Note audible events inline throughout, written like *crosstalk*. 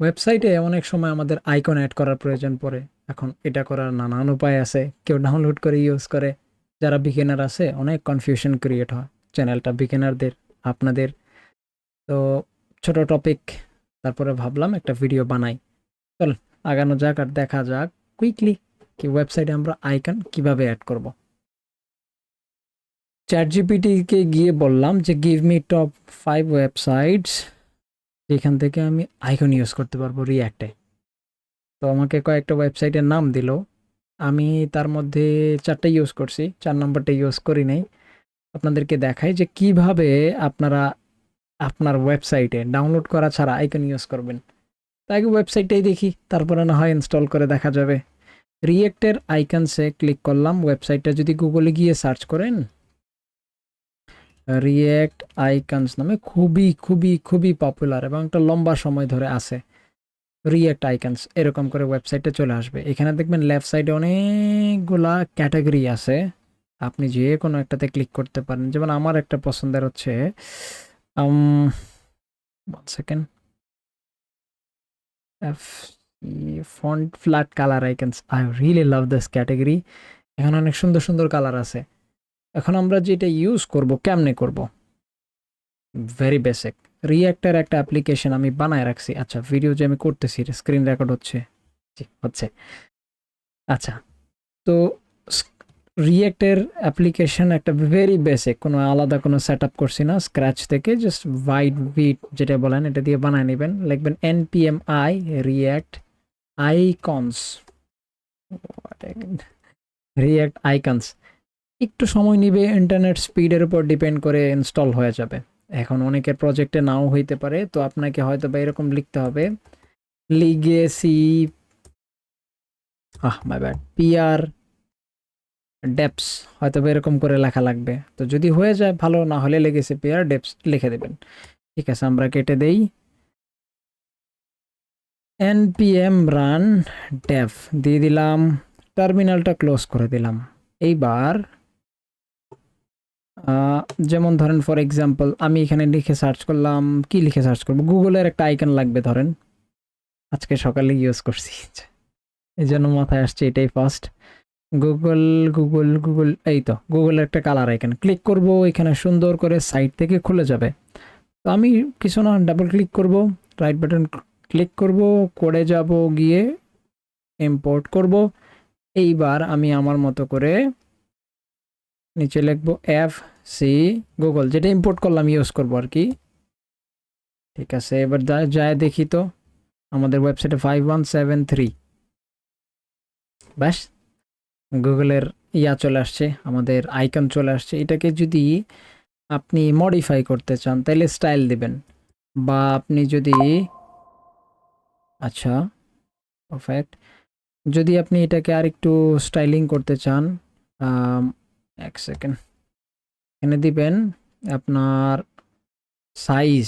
ওয়েবসাইটে অনেক সময় আমাদের আইকন অ্যাড করার প্রয়োজন পড়ে। এখন এটা করার নানান উপায় আছে। কেউ ডাউনলোড করে, ইউজ করে। যারা বিগিনার আছে, অনেক কনফিউশন ক্রিয়েট হয়। চ্যানেলটা বিগিনারদের আপনাদের। তো ছোট টপিক তারপরে ভাবলাম একটা ভিডিও বানাই। চল, আগানো যাক আর দেখা যাক কুইকলি কি ওয়েবসাইটে আমরা আইকন কীভাবে অ্যাড করব। চ্যাট জিপিটিকে গিয়ে বললাম যে give me top five websites যেখান থেকে আমি আইকন ইউজ করতে পারব রিয়াক্টে তো আমাকে কয়েকটা ওয়েবসাইটের নাম দিল। আমি তার মধ্যে চারটে ইউজ করছি, চার নম্বরটা ইউজ করি নাই। আপনাদেরকে দেখাই যে কীভাবে আপনারা আপনার ওয়েবসাইটে ডাউনলোড করা ছাড়া আইকন ইউজ করবেন। তাই আগে ওয়েবসাইটটাই দেখি, তারপরে না হয় ইনস্টল করে দেখা যাবে। রিয়েক্টের আইকনসে ক্লিক করলাম। ওয়েবসাইটটা যদি গুগলে গিয়ে সার্চ করেন রিয়েক্ট আইকনস নামে খুবই খুবই খুবই পপুলার এবং একটা লম্বা সময় ধরে আছে। রিয়েক্ট আইকনস এরকম করে ওয়েবসাইটে চলে আসবে। এখানে দেখবেন লেফট সাইডে অনেকগুলা ক্যাটাগরি আছে। আপনি যে কোনো একটাতে ক্লিক করতে পারেন। যেমন আমার একটা পছন্দের হচ্ছে second font flat colour icons I really love this category এখানে অনেক সুন্দর সুন্দর কালার আছে। এখন আমরা যেটা ইউজ করব, কেমনে করব? ভেরি বেসিক রিয়াক্টার একটা অ্যাপ্লিকেশন আমি বানায় রাখছি। আচ্ছা ভিডিও যে আমি করতেছি স্ক্রিন রেকর্ড হচ্ছে। জি, হচ্ছে। আচ্ছা তো রিয়েক্টের অ্যাপ্লিকেশন একটা ভেরি বেসিক কোনো আলাদা কোনো সেট আপ করছি না স্ক্র্যাচ থেকে জাস্ট হোয়াইট বিট যেটা বলেন, এটা দিয়ে বানায় নেবেন। লিখবেন N P M I React icons React icons একটু সময় নিবে ইন্টারনেট স্পিডের উপর ডিপেন্ড করে ইনস্টল হয়ে যাবে। এখন অনেকের প্রজেক্টে নাও হইতে পারে, তো আপনাকে হয়তো বা এরকম লিখতে হবে legacy ah my bad peer deps হয়তো বা এরকম করে লেখা লাগবে। তো যদি হয়ে যায়, ভালো, না হলে লেগেসি পিআর ডেপস লিখে দেবেন। ঠিক আছে, আমরা কেটে দেই। এনপিএম রান ডেভ দিয়ে দিলাম টার্মিনালটা ক্লোজ করে দিলাম। এইবার যেমন ধরেন ফর এক্সাম্পল আমি এখানে লিখে সার্চ করলাম, কি লিখে সার্চ করব? গুগলের একটা আইকন লাগবে ধরেন। আজকে সকালে ইউজ করছি। *laughs* এই জন্য মাথায় আসছে এটাই ফার্স্ট গুগল গুগল গুগল এই তো গুগলের একটা কালার আইকন ক্লিক করব, এখানে সুন্দর করে সাইট থেকে খুলে যাবে। তো আমি কিছু না ডাবল ক্লিক করব রাইট বাটন ক্লিক করব, করে যাব, গিয়ে ইম্পোর্ট করব। এইবার আমি আমার মতো করে নিচে লিখব এফ সি গুগল যেটা ইম্পোর্ট করলাম ইউজ করব আর কি। ঠিক আছে, এবার যায় দেখি তো, আমাদের ওয়েবসাইটে ফাইভ ওয়ান সেভেন থ্রি ব্যাস গুগলের ইয়া চলে আসছে, আমাদের আইকন চলে আসছে। এটাকে যদি আপনি মডিফাই করতে চান তাহলে স্টাইল দিবেন। বা আপনি যদি আচ্ছা পারফেক্ট যদি আপনি এটাকে আর একটু স্টাইলিং করতে চান এক সেকেন্ড এখানে দিবেন আপনার সাইজ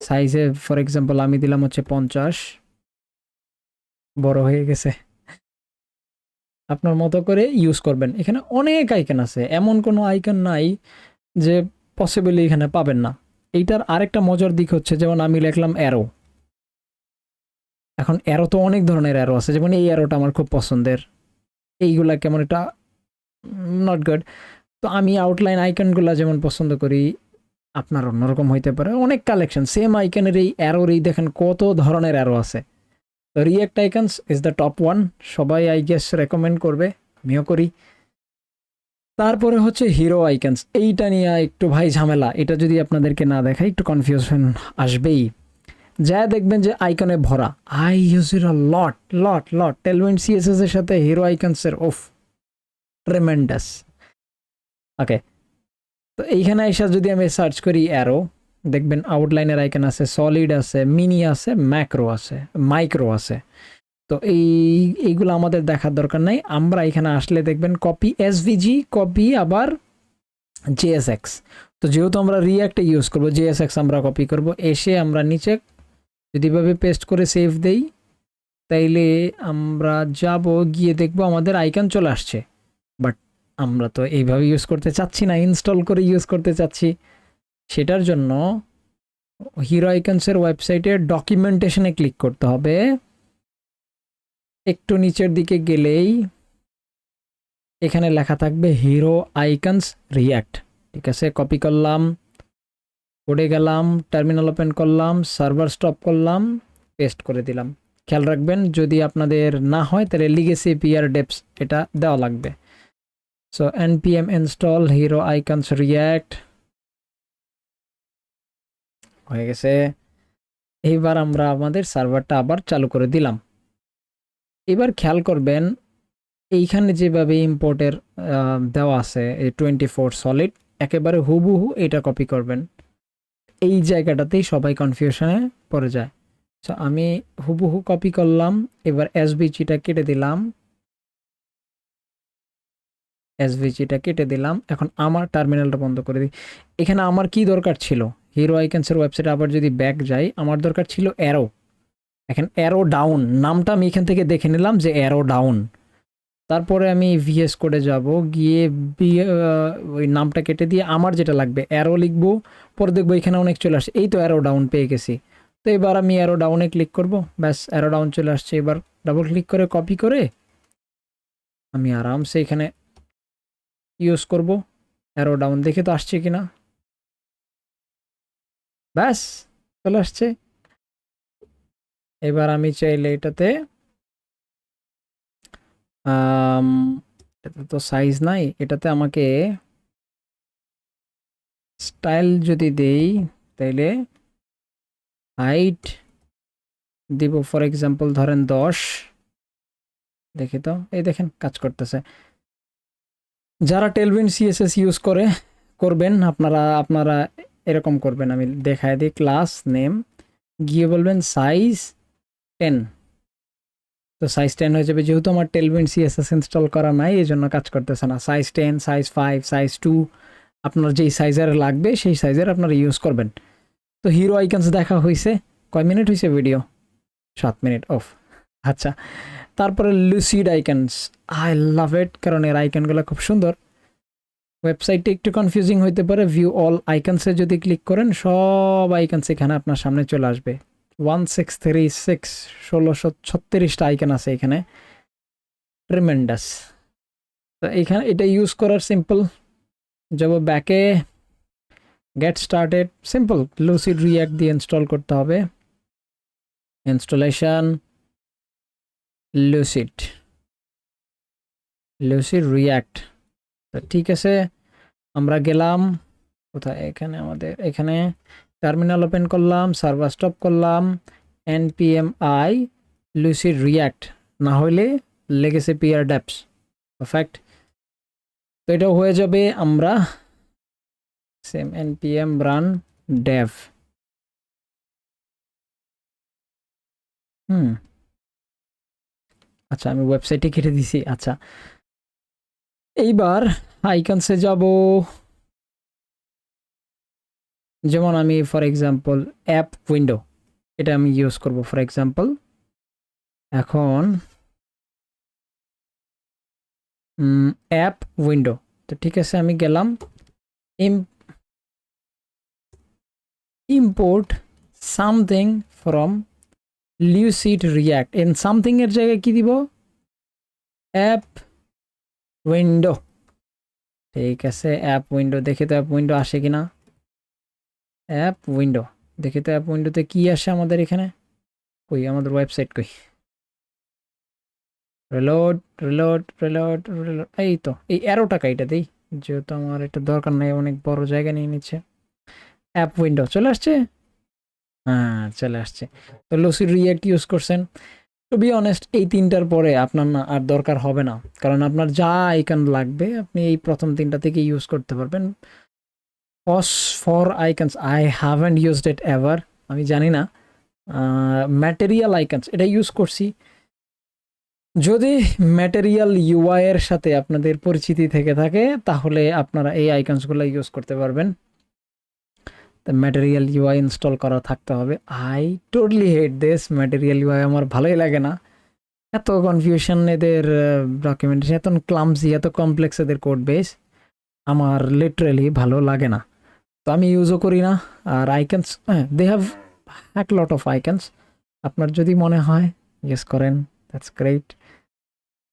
সাইজে ফর এক্সাম্পল আমি দিলাম হচ্ছে পঞ্চাশ। বড় হয়ে গেছে। আপনার মতো করে ইউজ করবেন। এখানে অনেক আইকন আছে। এমন কোনো আইকন নাই যে পসিবলি এখানে পাবেন না। এইটার আরেকটা মজার দিক হচ্ছে, যেমন আমি লিখলাম অ্যারো এখন অ্যারো তো অনেক ধরনের অ্যারো আছে। যেমন এই অ্যারোটা আমার খুব পছন্দের। এইগুলা কেমন এটা নট গুড তো আমি আউটলাইন আইকনগুলো যেমন পছন্দ করি, আপনার অন্যরকম হইতে পারে। অনেক কালেকশন সেম আইকনের এই অ্যারোর এই দেখেন কত ধরনের অ্যারো আছে। তো React icons is the top one সবাই আই গেস রেকমেন্ড করবে, আমিও করি। তারপরে হচ্ছে হিরো আইকনস এইটা নিয়ে একটু ভাই ঝামেলা, এটা যদি আপনাদেরকে না দেখাই, একটু কনফিউশন আসবেই। যা দেখবেন যে আইকনে ভরা। I use it lot lot lot Tailwind CSS এর সাথে হিরো আইকনসের ওফ ট্রেমেন্ডাস ওকে তো এইখানে এসে যদি আমি সার্চ করি অ্যারো দেখবেন আউটলাইনের আইকন আছে সলিড আছে মিনি আছে ম্যাক্রো আছে মাইক্রো আছে। তো এই, এইগুলো আমাদের দেখার দরকার নাই। আমরা এখানে আসলে দেখবেন কপি এসভিজি কপি আবার জেএসএক্স তো যেহেতু আমরা রিয়াক্টে ইউজ করব জেএসএক্স আমরা কপি করব, এসে আমরা নিচে যদি এভাবে পেস্ট করে সেভ দেই, তাইলে আমরা যাব, গিয়ে দেখব আমাদের আইকন চলে আসছে। বাট আমরা তো এইভাবে ইউজ করতে চাচ্ছি না ইনস্টল করে ইউজ করতে চাচ্ছি। সেটার জন্য হিরো আইকনসের ওয়েবসাইটে ডকুমেন্টেশনে ক্লিক করতে হবে। একটু নিচের দিকে গেলেই এখানে লেখা থাকবে হিরো আইকনস রিয়্যাক্ট ঠিক আছে কপি করলাম পড়ে গেলাম টার্মিনাল ওপেন করলাম সার্ভার স্টপ করলাম পেস্ট করে দিলাম। খেয়াল রাখবেন, যদি আপনাদের না হয়, তাহলে লিগেসি পিআর ডেপস এটা দেওয়া লাগবে। So npm install, hero icons react. হয়ে গেছে। এইবার আমরা আমাদের সার্ভারটা আবার চালু করে দিলাম। এবার খেয়াল করবেন, এইখানে যেভাবে ইম্পোর্টের দেওয়া আছে, এই টোয়েন্টি ফোর সলিড একেবারে হুবহু এটা কপি করবেন। এই জায়গাটাতেই সবাই কনফিউশনে পড়ে যায়। সো আমি হুবহু কপি করলাম, এবার এসবিচিটা কেটে দিলাম। এসভিজিটা কেটে দিলাম। এখন আমার টার্মিনালটা বন্ধ করে দিই। এখানে আমার কি দরকার ছিল? হিরো আইকন্সের ওয়েবসাইটে আবার যদি ব্যাক যাই, আমার দরকার ছিল অ্যারো এখন অ্যারো ডাউন নামটা আমি এখান থেকে দেখে নিলাম যে অ্যারো ডাউন তারপরে আমি ভিএস কোডে যাব, গিয়ে ওই নামটা কেটে দিয়ে আমার যেটা লাগবে অ্যারো লিখব। পরে দেখব এখানে অনেক চলে আসছে। এই তো অ্যারো ডাউন পেয়ে গেছি। তো এবার আমি অ্যারো ডাউনে ক্লিক করব। ব্যাস অ্যারো ডাউন চলে আসছে। এবার ডাবল ক্লিক করে কপি করে আমি আরামসে এখানে ইউজ করব। অ্যারো ডাউন দেখে তো আসছে কিনা। ব্যাস, চলে আসছে। এবার আমি চাইলে এটাতে এটাতে তো সাইজ নাই, এটাতে আমাকে স্টাইল যদি দেই, তাইলে হাইট দিব ফর এক্সাম্পল ধরেন দশ। দেখি তো, এই দেখেন, কাজ করতেছে। যারা টেলভিন সিএসএস ইউজ করে, করবেন, আপনারা আপনারা এরকম করবেন। আমি দেখায় দিই ক্লাস নেম গিয়ে বলবেন সাইজ টেন তো সাইজ টেন হয়ে যাবে, যেহেতু আমার টেলভিন সিএসএস ইনস্টল করা নাই এই জন্য কাজ করতেছে না। Size ten size five size two আপনার যেই সাইজের লাগবে, সেই সাইজের আপনারা ইউজ করবেন। তো হিরো আইকনস দেখা হয়েছে কয় মিনিট হয়েছে ভিডিও সাত মিনিট অফ আচ্ছা। তারপরে Lucide icons I love it কারণ এর আইকনগুলো খুব সুন্দর। ওয়েবসাইটটি একটু কনফিউজিং হইতে পারে। ভিউ অল আইকনসে যদি ক্লিক করেন, সব আইকনস এখানে আপনার সামনে চলে আসবে। ওয়ান সিক্স থ্রি সিক্স ষোলোশো ছত্রিশটা আইকন আছে এখানে। ট্রিমেন্ডাস তো এখানে এটা ইউজ করার সিম্পল যাব ব্যাকে get started simple Lucide React দিয়ে ইনস্টল করতে হবে। ইনস্টলেশন লুসিড লুসিড রিয়াক্ট ঠিক আছে, আমরা গেলাম, কোথায়? এখানে আমাদের, এখানে টার্মিনাল ওপেন করলাম সার্ভার স্টপ করলাম এনপিএম আই লুসিড রিয়াক্ট না হলে লেগেছে পিআর ড্যাপস পারফেক্ট তো এটা হয়ে যাবে আমরা same NPM run dev hmm. আচ্ছা আমি ওয়েবসাইটে কেটে দিছি আচ্ছা। এইবার আইকনসে যাব। যেমন আমি ফর এক্সাম্পল অ্যাপ উইন্ডো এটা আমি ইউজ করব ফর এক্সাম্পল এখন অ্যাপ উইন্ডো তো ঠিক আছে, আমি গেলাম। Import something from Lucide React and something এর জায়গায় কি দিব? অ্যাপ উইন্ডো ঠিক আছে অ্যাপ উইন্ডো দেখি তো অ্যাপ উইন্ডো আসে কিনা? অ্যাপ উইন্ডো দেখি তো অ্যাপ উইন্ডোতে কি আসে আমাদের এখানে? কই, আমাদের ওয়েবসাইট কই? রিলোড রিলোড রিলোড রিলোড এই তো, এই অ্যারো টাকা এটা দেই। যেহেতু আমার এটা দরকার নাই, অনেক বড় জায়গা নিয়ে নিচ্ছে। অ্যাপ উইন্ডো চলে আসছে? হ্যাঁ চলে আসছে। তো লুসিড রিয়াক্ট ইউজ করছেন। টু বি অনেস্ট এই তিনটার পরে আপনার না আর দরকার হবে না। কারণ আপনার যা আইকন লাগবে, আপনি এই প্রথম তিনটা থেকে ইউজ করতে পারবেন। Pause for icons I haven't used it ever আমি জানি না। ম্যাটেরিয়াল আইকনস এটা ইউজ করছি। যদি ম্যাটেরিয়াল ইউআই এর সাথে আপনাদের পরিচিতি থেকে থাকে, তাহলে আপনারা এই আইকনসগুলো ইউজ করতে পারবেন। তা ম্যাটেরিয়াল ইউআই ইনস্টল করা থাকতে হবে। I totally hate this material UI আমার ভালোই লাগে না। এত কনফিউশন এদের ডকুমেন্টেশন এত ক্লামসি এত কমপ্লেক্স এদের কোড বেস আমার লিটারেলি ভালো লাগে না। তো আমি ইউজও করি না, আর আইকনস হ্যাঁ they have heck lot of icons আপনার যদি মনে হয় ইয়েস করেন দ্যাটস গ্রেট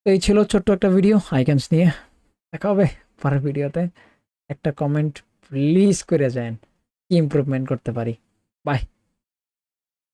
এই ছিল ছোট্ট একটা ভিডিও আইকনস নিয়ে। দেখা হবে পরের ভিডিওতে একটা কমেন্ট প্লিজ করে কি ইমপ্রুভমেন্ট করতে পারি? বাই